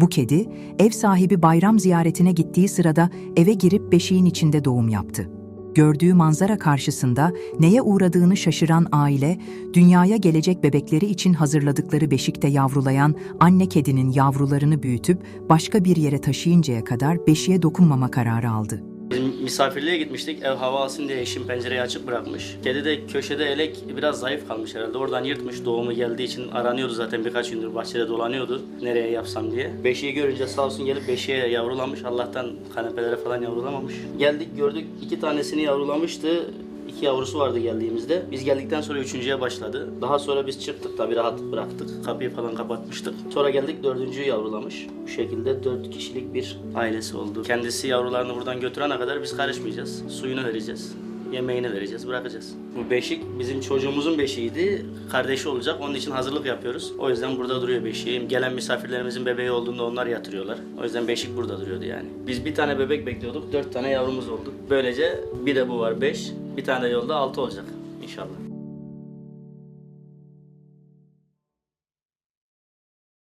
Bu kedi, ev sahibi bayram ziyaretine gittiği sırada eve girip beşiğin içinde doğum yaptı. Gördüğü manzara karşısında neye uğradığını şaşıran aile, dünyaya gelecek bebekleri için hazırladıkları beşikte yavrulayan anne kedinin yavrularını büyütüp başka bir yere taşıyıncaya kadar beşiğe dokunmama kararı aldı. Biz misafirliğe gitmiştik. Ev hava alsın diye eşim pencereyi açık bırakmış. Kedi de köşede elek biraz zayıf kalmış herhalde. Oradan yırtmış. Doğumu geldiği için aranıyordu zaten birkaç gündür. Bahçede dolanıyordu. Nereye yapsam diye. Beşiği görünce sağ olsun gelip beşiğe yavrulamış. Allah'tan kanepelere falan yavrulamamış. Geldik gördük. iki tanesini yavrulamıştı. İki yavrusu vardı geldiğimizde. Biz geldikten sonra üçüncüye başladı. Daha sonra biz çıktık tabii rahat bıraktık. Kapıyı falan kapatmıştık. Sonra geldik dördüncüyü yavrulamış. Bu şekilde dört kişilik bir ailesi oldu. Kendisi yavrularını buradan götürene kadar biz karışmayacağız. Suyunu vereceğiz. Yemeğini vereceğiz, bırakacağız. Bu beşik bizim çocuğumuzun beşiğiydi. Kardeşi olacak. Onun için hazırlık yapıyoruz. O yüzden burada duruyor beşiğim. Gelen misafirlerimizin bebeği olduğunda onlar yatırıyorlar. O yüzden beşik burada duruyordu yani. Biz bir tane bebek bekliyorduk. Dört tane yavrumuz oldu. Böylece bir de bu var beş. Bir tane de yolda altı olacak inşallah.